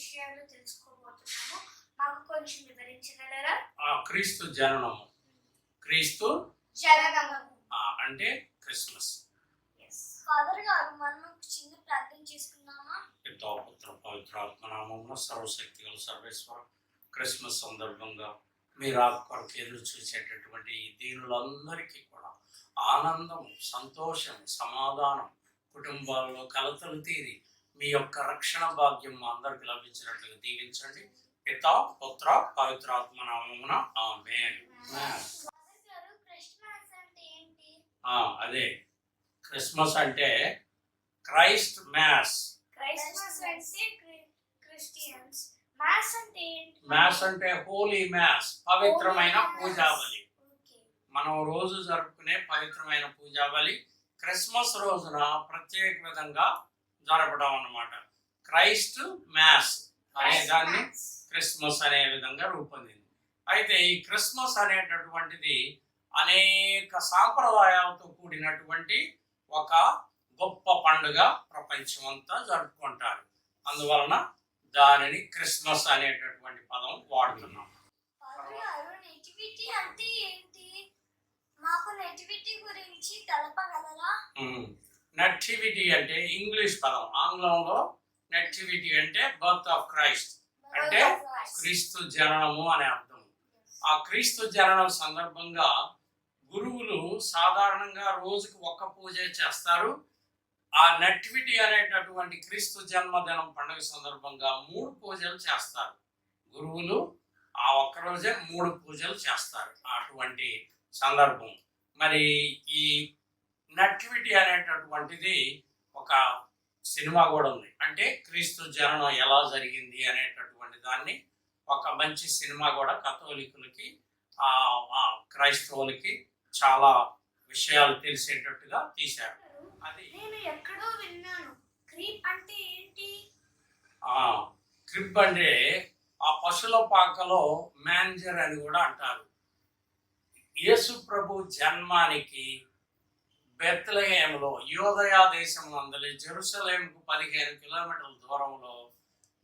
విషయాలు తెలుసుకోబోతున్నామో. మాకు కొంచెం వివరించగలరా? ఆ క్రీస్తు జననము. క్రీస్తు జనగమము ఆ, అంటే క్రిస్మస్. ఫాదర్ గారు మనం చిన్న ప్రార్థన పితా పుత్ర పవిత్రాత్మ నామమున సర్వశక్తి గల సర్వేశ్వర క్రిస్మస్ సందర్భంగా మీరు ఆ కొరకు ఎదురు చూసేటటువంటి ఈ దీనులందరికీ కూడా ఆనందం సంతోషం సమాధానం కుటుంబాల్లో కలతలు తీరి మీ యొక్క రక్షణ భాగ్యం మా అందరికి లభించినట్లుగా దీవించండి. పితా పుత్ర పవిత్రాత్మ నామమున ఆమేన్. ఫాదర్ గారు క్రిస్మస్ అంటే ఏంటి? ఆ, అదే. క్రిస్మస్ అంటే క్రైస్ట్ మ్యాస్ మ్యాస్ అంటే హోలీ మ్యాస్ పవిత్రమైన. పూజావళి. మనం రోజు జరుపుకునే పవిత్రమైన పూజావళి క్రిస్మస్ రోజున ప్రత్యేక విధంగా జరపడం అన్నమాట క్రైస్ట్ మ్యాస్ అనే దాన్ని క్రిస్మస్ అనే విధంగా రూపొందింది. అయితే ఈ క్రిస్మస్ అనేటటువంటిది అనేక సాంప్రదాయాలతో కూడినటువంటి ఒక గొప్ప పండుగ ప్రపంచమంతా జరుపుకుంటారు. అందువలన దానిని క్రిస్మస్ అనేటటువంటి పదం వాడుతున్నాం. అంటే ఏంటి? మాకు నెటివిటీ గురించి తెలపగలరా? నెటివిటీ అంటే ఇంగ్లీష్ పదం. ఆంగ్లంలో నెటివిటీ అంటే బర్త్ ఆఫ్ క్రైస్ట్ అంటే క్రీస్తు జననము అనే అర్థం. ఆ క్రీస్తు జననం సందర్భంగా గురువులు సాధారణంగా రోజుకి ఒక్క పూజ చేస్తారు. ఆ నటివిటీ అనేటటువంటి క్రీస్తు జన్మదినం పండుగ సందర్భంగా మూడు పూజలు చేస్తారు. గురువులు ఆ ఒక్క రోజే మూడు పూజలు చేస్తారు. అటువంటి సందర్భం. మరి ఈ నటివిటీ అనేటటువంటిది ఒక సినిమా కూడా ఉంది. అంటే క్రీస్తు జననం ఎలా జరిగింది అనేటటువంటి దాన్ని ఒక మంచి సినిమా కూడా కథోలికులకి క్రైస్తవులకి చాలా విషయాలు తెలిసేటట్టుగా తీశారు. అది నేను ఎక్కడో విన్నాను. క్రీప్ అంటే ఏంటి? ఆ క్రిబ్ అంటే ఆ పశుల పాకలో మేనేజర్ అని కూడా అంటారు. యేసు ప్రభు జన్మానికి బెత్లహేములో యోదయా దేశం నందలి జెరూసలేంకు పదిహేను కిలోమీటర్ల దూరంలో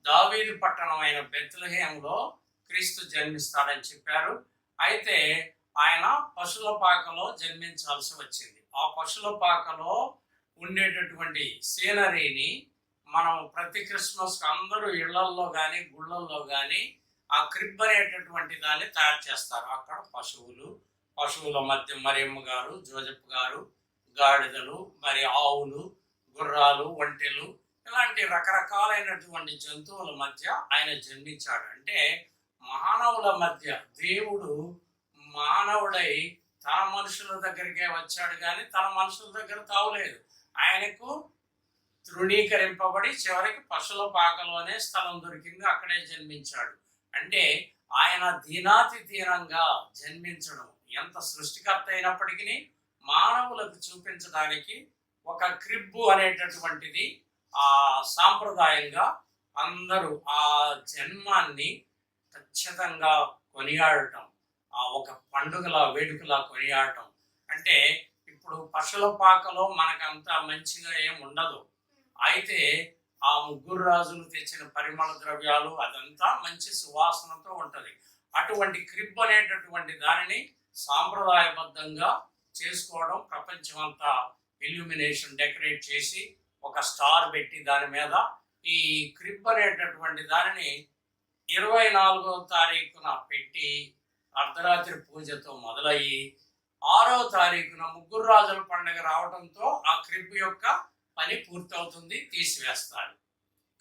దావీదు పట్టణం అయిన బెత్లహేములో క్రీస్తు జన్మిస్తాడని చెప్పారు. అయితే ఆయన పశుల పాకలో జన్మించాల్సి వచ్చింది. ఆ పశుల పాకలో ఉండేటటువంటి సీనరీని మనం ప్రతి క్రిస్మస్కి అందరూ ఇళ్ళల్లో కానీ గుళ్ళల్లో కానీ ఆ క్రిబ్ అనేటటువంటి దాన్ని తయారు చేస్తారు. అక్కడ పశువులు పశువుల మధ్య మరియమ్మ గారు జోజప్ గారు గాడిదలు మరి ఆవులు గుర్రాలు ఒంటెలు ఇలాంటి రకరకాలైనటువంటి జంతువుల మధ్య ఆయన జన్మించాడు. అంటే మానవుల మధ్య దేవుడు మానవుడై తన మనుషుల దగ్గరికే వచ్చాడు కానీ తన మనుషుల దగ్గర తావులేదు ఆయనకు తృణీకరింపబడి చివరికి పశుల పాకలోనే స్థలం దొరికింది అక్కడే జన్మించాడు. అంటే ఆయన దీనాతి దీనంగా జన్మించడం ఎంత సృష్టికర్త అయినప్పటికీ మానవులకు చూపించడానికి ఒక క్రిబ్బు అనేటటువంటిది ఆ సాంప్రదాయంగా అందరూ ఆ జన్మాన్ని ఖచ్చితంగా కొనియాడటం ఆ ఒక పండుగలా వేడుకలా కొనియాడటం. అంటే ఇప్పుడు పశుల పాకలో మనకంత మంచిగా ఏం ఉండదు. అయితే ఆ ముగ్గురు రాజులు తెచ్చిన పరిమళ ద్రవ్యాలు అదంతా మంచి సువాసనతో ఉంటుంది. అటువంటి క్రిబ్ అనేటటువంటి దానిని సాంప్రదాయబద్ధంగా చేసుకోవడం ప్రపంచం అంతా ఇల్యూమినేషన్ డెకరేట్ చేసి ఒక స్టార్ పెట్టి దాని మీద ఈ క్రిబ్ అనేటటువంటి దానిని ఇరవై నాలుగో తారీఖున పెట్టి అర్ధరాత్రి పూజతో మొదలయ్యి ఆరో తారీఖున ముగ్గురు రాజుల పండుగ రావడంతో ఆ క్రిబ్ యొక్క పని పూర్తవుతుంది తీసివేస్తారు.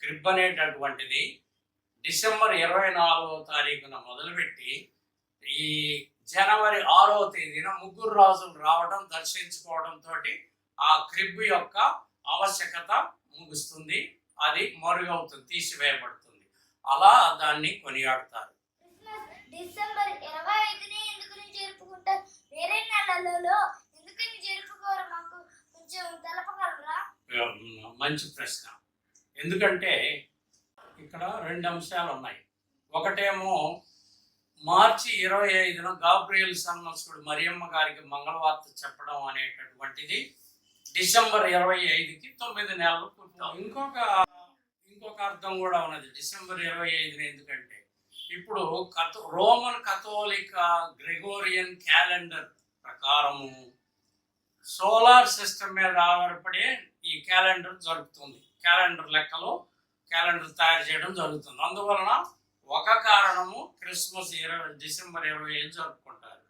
క్రిబ్ అనేటటువంటిది డిసెంబర్ ఇరవై నాలుగో తారీఖున మొదలుపెట్టి ఈ జనవరి ఆరో తేదీన ముగ్గురు రాజులు రావడం దర్శించుకోవడంతో ఆ క్రిబ్ యొక్క ఆవశ్యకత ముగుస్తుంది. అది మరుగవుతుంది తీసివేయబడుతుంది. అలా దాన్ని కొనియాడతారు. డిసెంబర్ ఇరవై ఐదునే ఎందుకని జరుపుకుంటారు వేరే ఎందుకని జరుపుకోరు మాకు? కొంచెం తెలపగలరా? మంచి ప్రశ్న. ఎందుకంటే ఇక్కడ రెండు అంశాలు ఉన్నాయి ఒకటేమో మార్చి ఇరవై ఐదున గాబ్రియల్ సన్నసుడు మరియమ్మ గారికి మంగళవార్త చెప్పడం అనేటటువంటిది డిసెంబర్ ఇరవై ఐదుకి తొమ్మిది నెలలు పూర్తవు ఇంకొక ఇంకొక అర్థం కూడా ఉన్నది. డిసెంబర్ ఇరవై ఐదున ఎందుకంటే ఇప్పుడు కథ రోమన్ కథోలిక గ్రెగోరియన్ క్యాలెండర్ ప్రకారము సోలార్ సిస్టమ్ మీద ఆధారపడే ఈ క్యాలెండర్ జరుగుతుంది. క్యాలెండర్ లెక్కలో క్యాలెండర్ తయారు చేయడం జరుగుతుంది. అందువలన ఒక కారణము క్రిస్మస్ ఇరవై డిసెంబర్ ఇరవై ఐదు జరుపుకుంటారు.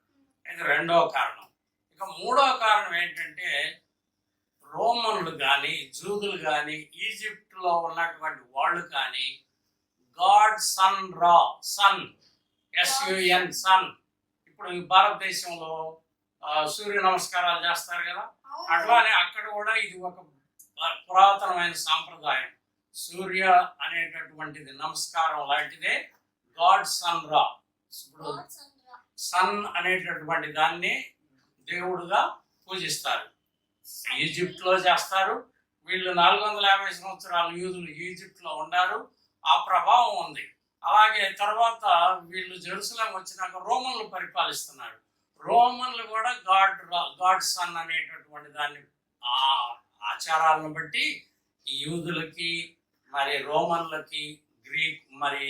ఇది రెండవ కారణం. ఇక మూడవ కారణం ఏంటంటే రోమన్లు కానీ జూదులు కానీ ఈజిప్ట్లో ఉన్నటువంటి వాళ్ళు కానీ god sun Ra sun S U N sun. ఇప్పుడు భారతదేశంలో సూర్య నమస్కారాలు చేస్తారు కదా. అట్లానే అక్కడ కూడా ఇది ఒక పురాతనమైన సాంప్రదాయం. సూర్య అనేటటువంటిది నమస్కారం లాంటిదే. గాడ్ సన్ రా. ఇప్పుడు సన్ అనేటటువంటి దాన్ని దేవుడుగా పూజిస్తారు. ఈజిప్ట్లో చేస్తారు. వీళ్ళు నాలుగు వందల యాభై సంవత్సరాలు యూదులు ఈజిప్ట్లో ఉన్నారు. ఆ ప్రభావం ఉంది. అలాగే తర్వాత వీళ్ళు జెరూసలేం వచ్చినాక రోమన్లు పరిపాలిస్తున్నారు. రోమన్లు కూడా గాడ్ గాడ్ సన్ అనేటటువంటి దాన్ని ఆ ఆచారాలను బట్టి యూదులకి మరి రోమన్లకి గ్రీక్ మరి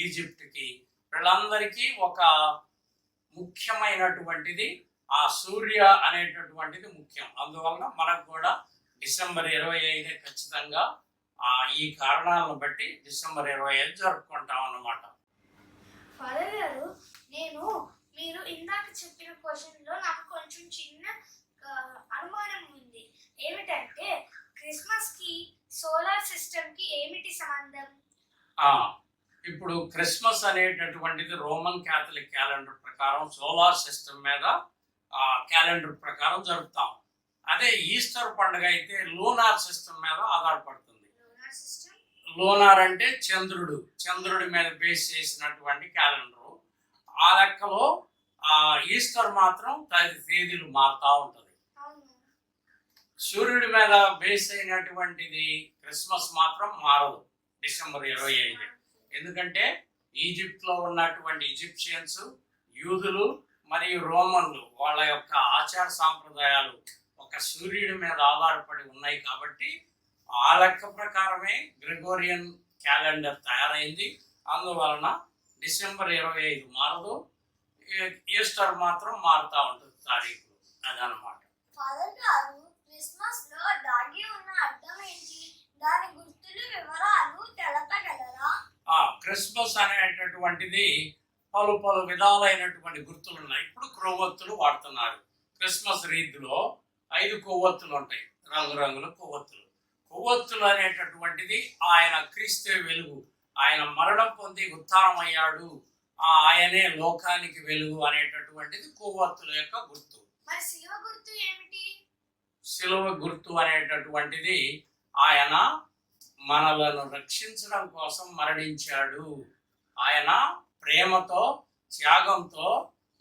ఈజిప్ట్కి వీళ్ళందరికీ ఒక ముఖ్యమైనటువంటిది ఆ సూర్య అనేటటువంటిది ముఖ్యం. అందువలన మనకు కూడా డిసెంబర్ ఇరవై ఐదే ఖచ్చితంగా ఆ ఈ కారణాలను బట్టి డిసెంబర్ ఇరవై ఐదు జరుపుకుంటాం అన్నమాట. ఫాదర్ గారు నేను మీరు ఇందాక చెప్పిన క్వశ్చన్లో నాకు కొంచెం చిన్న అనుమానం ఉంది. ఏమిటంటే క్రిస్మస్కి సోలార్ సిస్టమ్కి ఏమిటి సంబంధం? ఆ, ఇప్పుడు క్రిస్మస్ అనేటటువంటిది రోమన్ క్యాథలిక్ క్యాలెండర్ ప్రకారం సోలార్ సిస్టమ్ మీద ఆ క్యాలెండర్ ప్రకారం జరుపుతాం. అదే ఈస్టర్ పండుగ అయితే లూనార్ సిస్టమ్ మీద ఆధారపడుతుంది. లోనార్ అంటే చంద్రుడు చంద్రుడి మీద బేస్ చేసినటువంటి క్యాలెండర్. ఆ లెక్కలో ఆ ఈస్టర్ మాత్రం తది తేదీలు మారుతూ ఉంటుంది. సూర్యుడి మీద బేస్ అయినటువంటిది క్రిస్మస్ మాత్రం మారదు డిసెంబర్ ఇరవై ఐదు. ఎందుకంటే ఈజిప్ట్లో ఉన్నటువంటి ఈజిప్షియన్స్ యూదులు మరియు రోమన్లు వాళ్ళ యొక్క ఆచార సాంప్రదాయాలు ఒక సూర్యుడి మీద ఆధారపడి ఉన్నాయి కాబట్టి ఆ లెక్క ప్రకారమే గ్రెగోరియన్ క్యాలెండర్ తయారైంది. అందువలన డిసెంబర్ ఇరవై ఐదు మారదు. ఈస్టర్ మాత్రం మారుతూ ఉంటుంది తారీఖు. అదనమాట లో దాగి ఉన్న అర్థం ఏంటి దాని గుర్తులు వివరాలు తెలపగలరా? ఆ క్రిస్మస్ అనేటటువంటిది పలు పలు విధాలైనటువంటి గుర్తులు ఉన్నాయి ఇప్పుడు క్రొవ్వొత్తులు వాడుతున్నారు. క్రిస్మస్ రీతిలో ఐదు కొవ్వొత్తులు ఉంటాయి. రంగురంగుల కొవ్వొత్తులు. కొవ్వొత్తులు అనేటటువంటిది ఆయన క్రీస్తు వెలుగు. ఆయన మరణం పొంది ఉత్థానమయ్యాడు. ఆ ఆయనే లోకానికి వెలుగు అనేటటువంటిది కొవ్వొత్తుల యొక్క గుర్తు. మరి శిలువ గుర్తు ఏమిటి? శిలువ గుర్తు అనేటటువంటిది ఆయన మనలను రక్షించడం కోసం మరణించాడు. ఆయన ప్రేమతో త్యాగంతో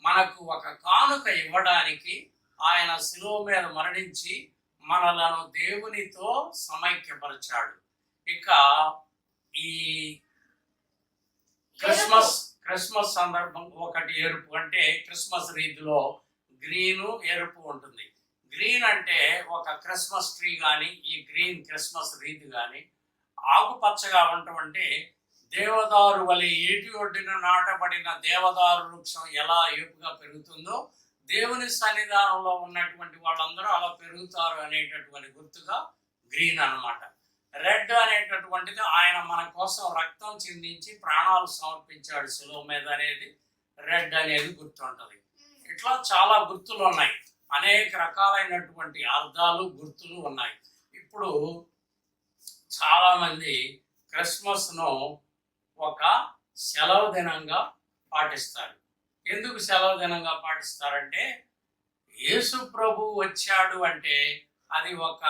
మనకు ఒక కానుక ఇవ్వడానికి ఆయన శిలువ మీద మరణించి మనలను దేవునితో సమైక్యపరిచాడు. ఇక ఈ క్రిస్మస్ క్రిస్మస్ సందర్భం ఒకటి ఎరుపు అంటే క్రిస్మస్ రీతిలో గ్రీను ఎరుపు ఉంటుంది. గ్రీన్ అంటే ఒక క్రిస్మస్ ట్రీ కానీ ఈ గ్రీన్ క్రిస్మస్ రీతి కానీ ఆకుపచ్చగా ఉండటం అంటే దేవదారు వలె ఏటి ఒడ్డున నాటబడిన దేవదారు వృక్షం ఎలా ఏపుగా పెరుగుతుందో దేవుని సన్నిధానంలో ఉన్నటువంటి వాళ్ళందరూ అలా పెరుగుతారు అనేటటువంటి గుర్తుగా గ్రీన్ అన్నమాట. రెడ్ అనేటటువంటిది ఆయన మన కోసం రక్తం చిందించి ప్రాణాలు సమర్పించాడు సులువు మీద అనేది రెడ్ అనేది గుర్తుంటుంది. ఇట్లా చాలా గుర్తులు ఉన్నాయి అనేక రకాలైనటువంటి అర్థాలు గుర్తులు ఉన్నాయి. ఇప్పుడు చాలామంది క్రిస్మస్ను ఒక సెలవు దినంగా పాటిస్తారు. ఎందుకు సెలవు దినంగా పాటిస్తారంటే యేసు ప్రభు వచ్చాడు అంటే అది ఒక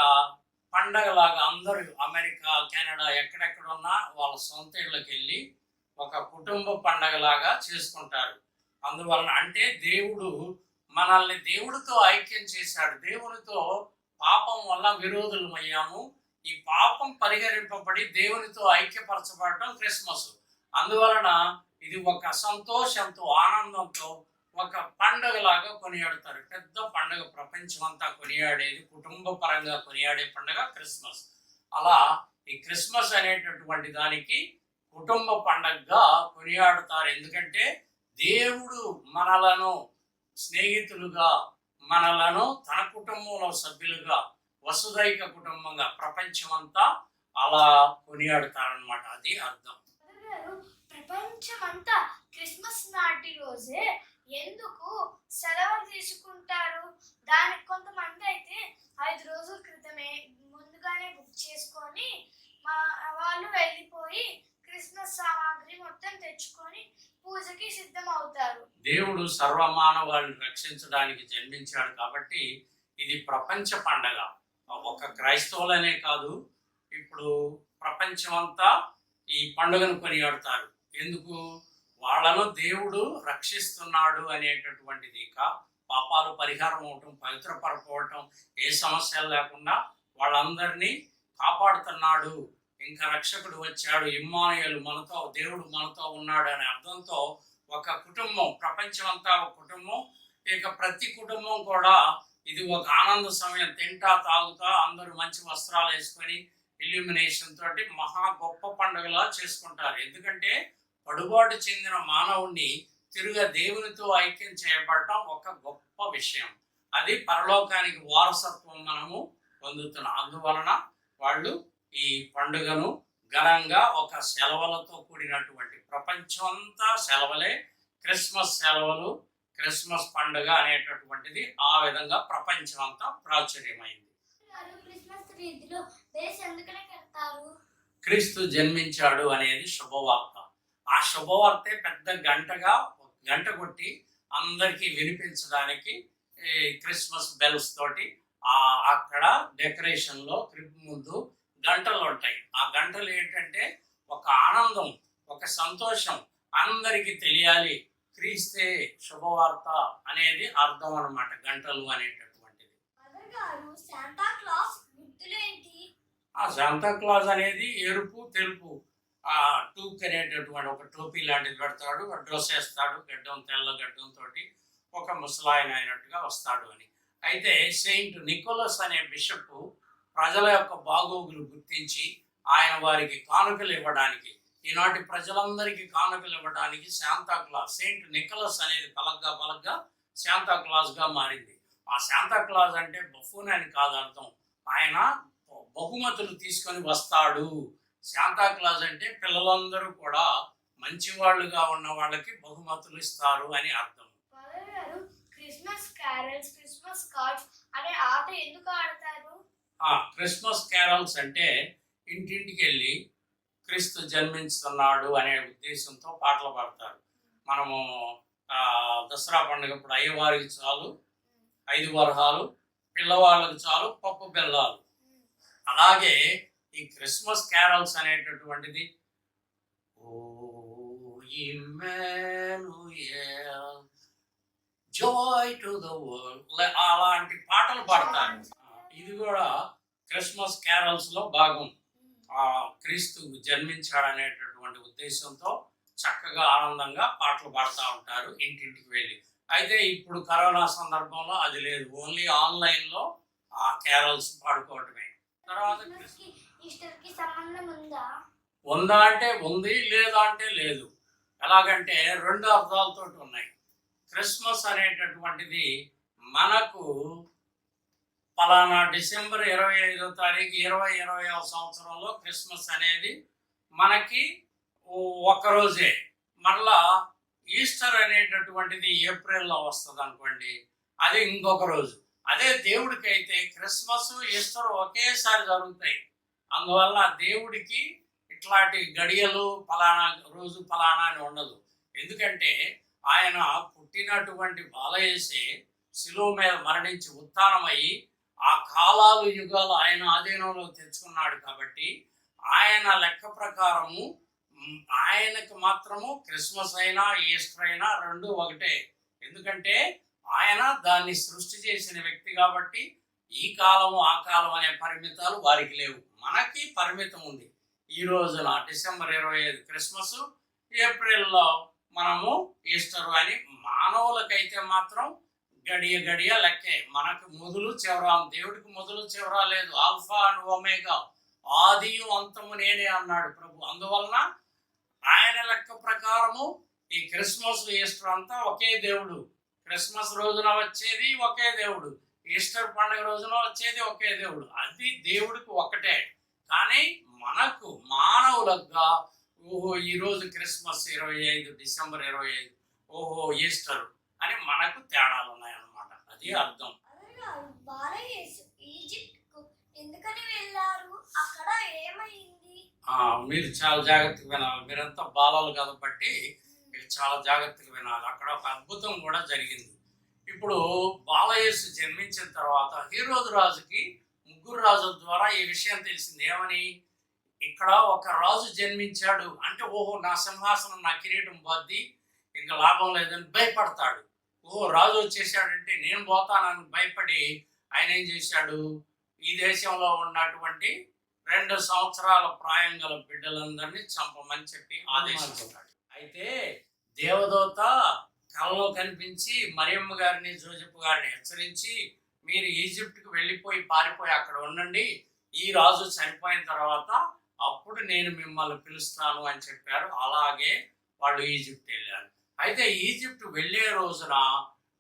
పండగలాగా అందరూ అమెరికా కెనడా ఎక్కడెక్కడ ఉన్నా వాళ్ళ సొంత ఇళ్ళకి వెళ్ళి ఒక కుటుంబ పండగలాగా చేసుకుంటారు. అందువలన అంటే దేవుడు మనల్ని దేవుడితో ఐక్యం చేశాడు. దేవునితో పాపం వల్ల విరోధులమయ్యాము. ఈ పాపం పరిహరింపబడి దేవునితో ఐక్యపరచబడటం క్రిస్మస్. అందువలన ఇది ఒక సంతోషంతో ఆనందంతో ఒక పండగలాగా కొనియాడతారు. పెద్ద పండగ ప్రపంచం అంతా కొనియాడేది కుటుంబ పరంగా కొనియాడే పండగ క్రిస్మస్. అలా ఈ క్రిస్మస్ అనేటటువంటి దానికి కుటుంబ పండగగా కొనియాడుతారు. ఎందుకంటే దేవుడు మనలను స్నేహితులుగా మనలను తన కుటుంబంలో సభ్యులుగా వసుదైక కుటుంబంగా ప్రపంచమంతా అలా కొనియాడతారనమాట అది అర్థం. ప్రపంచం అంతా ప్రపంచమంతా క్రిస్మస్ నాటి రోజే ఎందుకు సెలవు తీసుకుంటారు దానికి కొంతమంది అయితే ఐదు రోజుల క్రితమే ముందుగానే బుక్ చేసుకొని మా వాళ్ళు వెళ్ళిపోయి క్రిస్మస్ సామాగ్రి మొత్తం తెచ్చుకొని పూజకి సిద్ధం అవుతారు దేవుడు సర్వమానవాళ్ళని రక్షించడానికి జన్మించాడు కాబట్టి ఇది ప్రపంచ పండగ. ఒక క్రైస్తవులనే కాదు ఇప్పుడు ప్రపంచమంతా ఈ పండుగను కొనియాడతారు. ఎందుకు? వాళ్ళను దేవుడు రక్షిస్తున్నాడు అనేటటువంటిది. ఇక పాపాలు పరిహారం అవటం పవిత్రపరపవటం ఏ సమస్యలు లేకుండా వాళ్ళందరినీ కాపాడుతున్నాడు. ఇంకా రక్షకుడు వచ్చాడు. ఇమ్మానుయలు మనతో దేవుడు మనతో ఉన్నాడు అనే అర్థంతో ఒక కుటుంబం ప్రపంచం అంతా ఒక కుటుంబం. ఇక ప్రతి కుటుంబం కూడా ఇది ఒక ఆనంద సమయం. తింటా తాగుతా అందరూ మంచి వస్త్రాలు వేసుకొని ఇల్యూమినేషన్ తోటి మహా గొప్ప పండుగలా చేసుకుంటారు. ఎందుకంటే పడుబాటు చెందిన మానవుణ్ణి తిరుగా దేవునితో ఐక్యం చేయబడటం ఒక గొప్ప విషయం. అది పరలోకానికి వారసత్వం మనము పొందుతున్నాం. అందువలన వాళ్ళు ఈ పండుగను ఘనంగా ఒక సెలవులతో కూడినటువంటి ప్రపంచం అంతా సెలవులే. క్రిస్మస్ సెలవులు క్రిస్మస్ పండుగ అనేటటువంటిది ఆ విధంగా ప్రపంచం అంతా ప్రాచుర్యమైంది క్రీస్తు జన్మించాడు అనేది శుభవార్త. ఆ శుభవార్తే పెద్ద గంటగా గంట కొట్టి అందరికీ వినిపించడానికి క్రిస్మస్ బెల్స్ తోటి ఆ అక్కడ డెకరేషన్లో క్రిప్ ముందు గంటలు ఉంటాయి. ఆ గంటలు ఏంటంటే ఒక ఆనందం ఒక సంతోషం అందరికీ తెలియాలి. క్రీస్తే శుభవార్త అనేది అర్థం అన్నమాట గంటలు అనేటటువంటిది. శాంతా క్లాస్ ఆ శాంతా క్లాజ్ అనేది ఎరుపు తెలుపు ఆ టూక్ అనేటటువంటి ఒక టోపీ లాంటిది పెడతాడు. డ్రెస్ వేస్తాడు గడ్డం తెల్ల గడ్డం తోటి ఒక ముసలాయన అయినట్టుగా వస్తాడు అని. అయితే సెయింట్ నికోలస్ అనే బిషప్ ప్రజల యొక్క బాగోగులు గుర్తించి ఆయన వారికి కానుకలు ఇవ్వడానికి ఈనాటి ప్రజలందరికీ కానుకలు ఇవ్వడానికి శాంతా క్లాస్ సెయింట్ నికోలస్ అనేది పలగ్గా పలగ్గా శాంతాక్లాస్గా మారింది. ఆ శాంతా క్లాస్ అంటే బఫూన్ అని కాదు అర్థం. ఆయన బహుమతులు తీసుకొని వస్తాడు. శాంతాక్లాస్ అంటే పిల్లలందరూ కూడా మంచి వాళ్ళుగా ఉన్న వాళ్ళకి బహుమతులు ఇస్తారు అని అర్థం. క్రిస్మస్ క్యారల్స్ క్రిస్మస్ కార్డ్స్ అనే ఆట ఎందుకు ఆడతారు? ఆ క్రిస్మస్ క్యారల్స్ అంటే ఇంటింటికి వెళ్ళి క్రీస్తు జన్మించుతున్నాడు అనే ఉద్దేశంతో పాటలు పాడతారు. మనము దసరా పండుగ ఇప్పుడు అయ్యవారికి చాలు ఐదు వరహాలు పిల్లవాళ్ళకి చాలు పప్పు బెల్లాలు. అలాగే ఈ క్రిస్మస్ క్యారల్స్ అనేటటువంటిది oh joy to the world అలాంటి పాటలు పాడతారు. ఇది కూడా క్రిస్మస్ క్యారల్స్లో భాగం. ఆ క్రీస్తు జన్మించాడు అనేటటువంటి ఉద్దేశంతో చక్కగా ఆనందంగా పాటలు పాడుతూ ఉంటారు ఇంటింటికి వెళ్ళి. అయితే ఇప్పుడు కరోనా సందర్భంలో అది లేదు. ఓన్లీ ఆన్లైన్లో ఆ క్యారల్స్ పాడుకోవటమే. తర్వాత ఉందా? ఉందా అంటే ఉంది లేదా అంటే లేదు. ఎలాగంటే రెండు అర్థాలతో ఉన్నాయి. క్రిస్మస్ అనేటటువంటిది మనకు పలానా డిసెంబర్ ఇరవై ఐదో తారీఖు ఇరవై ఇరవై సంవత్సరంలో క్రిస్మస్ అనేది మనకి ఒక్కరోజే మళ్ళా ఈస్టర్ అనేటటువంటిది ఏప్రిల్లో వస్తుంది అనుకోండి అది ఇంకొక రోజు. అదే దేవుడికైతే క్రిస్మస్ ఈస్టర్ ఒకేసారి జరుగుతాయి. అందువల్ల దేవుడికి ఇట్లాంటి గడియలు ఫలానా రోజు ఫలానా అని ఉండదు. ఎందుకంటే ఆయన పుట్టినటువంటి బాలయేసే శిలువ మీద మరణించి ఉత్థానమయ్యి ఆ కాలాలు యుగాలు ఆయన ఆధీనంలో తెచ్చుకున్నాడు కాబట్టి ఆయన లెక్క ప్రకారము ఆయనకు మాత్రము క్రిస్మస్ అయినా ఈస్టర్ అయినా రెండు ఒకటే. ఎందుకంటే ఆయన దాన్ని సృష్టి చేసిన వ్యక్తి కాబట్టి ఈ కాలము ఆ కాలం అనే పరిమితాలు వారికి లేవు. మనకి పరిమితం ఉంది. ఈ రోజున డిసెంబర్ ఇరవై ఐదు క్రిస్మస్ ఏప్రిల్లో మనము ఈస్టర్ అని మానవులకైతే మాత్రం గడియ గడియ లెక్కే. మనకు మొదలు చివర దేవుడికి మొదలు చివర లేదు. Alpha and omega. ఆదియు అంతము నేనే అన్నాడు ప్రభు. అందువలన ఆయన లెక్క ప్రకారము ఈ క్రిస్మస్ ఈస్టర్ అంతా ఒకే దేవుడు. క్రిస్మస్ రోజున వచ్చేది ఒకే దేవుడు. ఈస్టర్ పండుగ రోజున వచ్చేది ఒకే దేవుడు. అది దేవుడికి ఒకటే కానీ మనకు మానవులుగా ఓహో ఈ రోజు క్రిస్మస్ ఇరవై ఐదు డిసెంబర్ ఇరవై ఐదు. ఓహో ఈస్టర్. అని మనకు తేడాలు ఉన్నాయన్నమాట. అది అర్థం. ఎందుకని వెళ్ళారు? అక్కడ ఏమైంది? మీరు చాలా జాగ్రత్తగా వినాలి. మీరంతా బాలలు కాబట్టి మీరు చాలా జాగ్రత్తగా వినాలి. అక్కడ ఒక అద్భుతం కూడా జరిగింది. ఇప్పుడు బాలయేసు జన్మించిన తర్వాత హీరోదు రాజుకి ముగ్గురు రాజుల ద్వారా ఈ విషయం తెలిసింది. ఏమని? ఇక్కడ ఒక రాజు జన్మించాడు. అంటే ఓహో నా సింహాసనం నా కిరీటం పోద్ది ఇంకా లాభం లేదని భయపడతాడు. ఓ రాజు వచ్చేసాడంటే నేను పోతానని భయపడి ఆయన ఏం చేశాడు? ఈ దేశంలో ఉన్నటువంటి రెండు సంవత్సరాల ప్రాయం గల బిడ్డలందరినీ చంపమని చెప్పి ఆదేశిస్తాడు. అయితే దేవదూత కలలో కనిపించి మరియమ్మ గారిని జోజప్ప గారిని హెచ్చరించి మీరు ఈజిప్ట్కి వెళ్ళిపోయి పారిపోయి అక్కడ ఉండండి. ఈ రాజు చనిపోయిన తర్వాత అప్పుడు నేను మిమ్మల్ని పిలుస్తాను అని చెప్పారు. అలాగే వాళ్ళు ఈజిప్ట్ వెళ్ళారు. అయితే ఈజిప్ట్ వెళ్ళే రోజున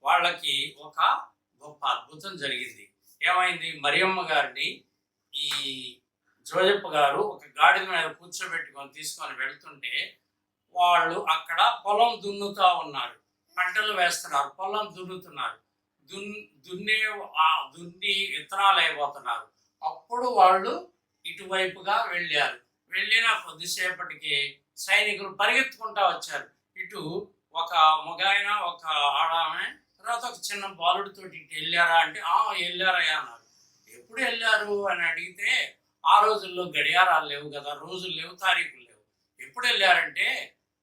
వాళ్ళకి ఒక గొప్ప అద్భుతం జరిగింది. ఏమైంది? మరియమ్మ గారిని ఈ జోజప్ప గారు ఒక గాడిద మీద కూర్చోబెట్టుకొని తీసుకొని వెళ్తుంటే వాళ్ళు అక్కడ పొలం దున్నుతా ఉన్నారు. పంటలు వేస్తున్నారు పొలం దున్నుతున్నారు. దున్ దున్నే ఆ దున్ని విత్తనాలు అయిపోతున్నారు. అప్పుడు వాళ్ళు ఇటువైపుగా వెళ్ళారు. వెళ్ళిన కొద్దిసేపటికి సైనికులు పరిగెత్తుకుంటా వచ్చారు. ఇటు ఒక మగాయన ఒక ఆడామె తర్వాత ఒక చిన్న బాలుడితో ఇటు వెళ్ళారా అంటే ఆ వెళ్ళారయ్యా అన్నారు. ఎప్పుడు వెళ్ళారు? అని అడిగితే ఆ రోజుల్లో గడియారాలు లేవు కదా రోజులు లేవు తారీఖులు లేవు. ఎప్పుడు వెళ్ళారంటే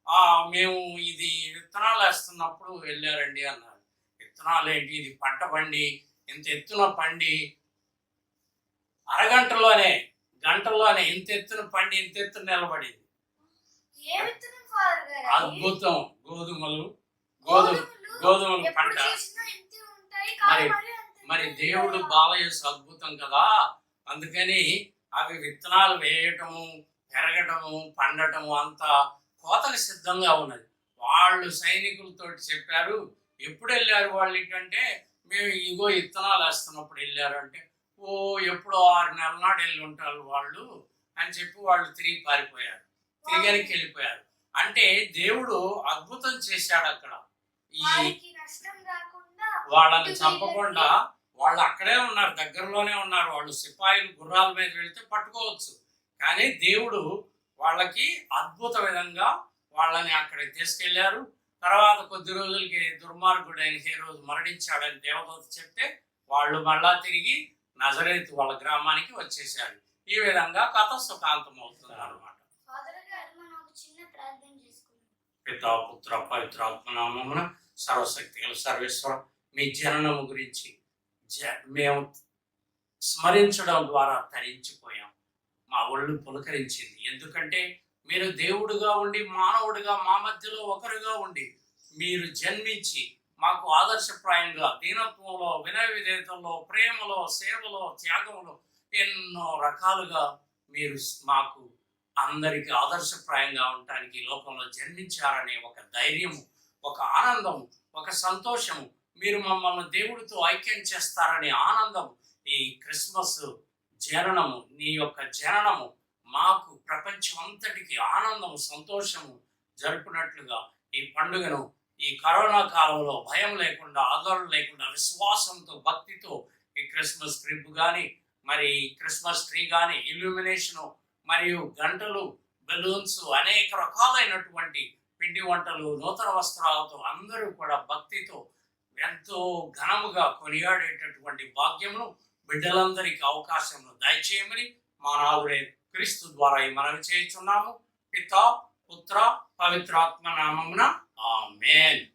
ఆ మేము ఇది విత్తనాలు వేస్తున్నప్పుడు వెళ్ళారండి అన్నారు. విత్తనాలు ఏంటి? ఇది పంట పండి ఇంత ఎత్తున పండి అరగంటలోనే గంటల్లోనే ఇంత ఎత్తున పండి ఇంత ఎత్తున నిలబడింది? అద్భుతం. గోధుమలు గోధుమ గోధుమలు పంట. మరి- మరి దేవుడు? బాలయేసు అద్భుతం కదా. అందుకని అవి విత్తనాలు వేయటము పెరగటము పండటము అంతా కోతకు సిద్ధంగా ఉన్నది. వాళ్ళు సైనికులతో చెప్పారు ఎప్పుడు వెళ్ళారు వాళ్ళు ఏంటంటే మేము ఇగో విత్తనాలు వేస్తున్నప్పుడు వెళ్ళారు అంటే ఓ ఎప్పుడో ఆరు నెలల నాడు వెళ్ళి ఉంటారు వాళ్ళు అని చెప్పి వాళ్ళు తిరిగి పారిపోయారు. తిరిగి వెళ్ళిపోయారు. అంటే దేవుడు అద్భుతం చేశాడు అక్కడ. ఈ వాళ్ళని చంపకుండా వాళ్ళు అక్కడే ఉన్నారు దగ్గరలోనే ఉన్నారు. వాళ్ళు సిపాయిలు గుర్రాల మీద వెళ్తే పట్టుకోవచ్చు. కానీ దేవుడు వాళ్ళకి అద్భుత విధంగా వాళ్ళని అక్కడికి తీసుకెళ్ళారు. తర్వాత కొద్ది రోజులకి దుర్మార్గుడైన హే రోజు మరణించాడని దేవదూత చెప్తే వాళ్ళు మళ్ళా తిరిగి నజరేతు వాళ్ళ గ్రామానికి వచ్చేసారు ఈ విధంగా కథ సుఖాంతం అవుతుంది అనమాట ఫాదర్ గారు మనం ఒక చిన్న ప్రార్థన చేసుకున్నాం. పితా పుత్ర పవిత్రాత్మనామమున సర్వశక్తి గల సర్వేశ్వర మీ జననము గురించి మేము స్మరించడం ద్వారా తరించిపోయాం. మా ఒళ్ళు పులకరించింది. ఎందుకంటే మీరు దేవుడుగా ఉండి మానవుడిగా మా మధ్యలో ఒకరుగా ఉండి మీరు జన్మించి మాకు ఆదర్శప్రాయంగా దీనత్వంలో వినయ విధేయతల్లో ప్రేమలో సేవలో త్యాగంలో ఎన్నో రకాలుగా మీరు మాకు అందరికీ ఆదర్శప్రాయంగా ఉండటానికి లోకంలో జన్మించారనే ఒక ధైర్యము ఒక ఆనందం ఒక సంతోషము మీరు మమ్మల్ని దేవుడితో ఐక్యం చేస్తారనే ఆనందం ఈ క్రిస్మస్ జననము నీ యొక్క జననము మాకు ప్రపంచం అంతటికి ఆనందము సంతోషము జరుపునట్లుగా ఈ పండుగను ఈ కరోనా కాలంలో భయం లేకుండా ఆందోళన లేకుండా విశ్వాసంతో భక్తితో ఈ క్రిస్మస్ ట్రిప్ కానీ మరి క్రిస్మస్ ట్రీ కానీ ఇల్యూమినేషను మరియు గంటలు బెలూన్స్ అనేక రకాలైనటువంటి పిండి వంటలు నూతన వస్త్రాలతో అందరూ కూడా భక్తితో ఎంతో ఘనముగా కొనియాడేటటువంటి భాగ్యమును బిడ్డలందరికీ అవకాశమును దయచేయమని మా నాగుడే క్రీస్తు ద్వారా ఈ మనవి చేయుచున్నాము. పిత పుత్ర పవిత్రాత్మ నామమున ఆమెన్.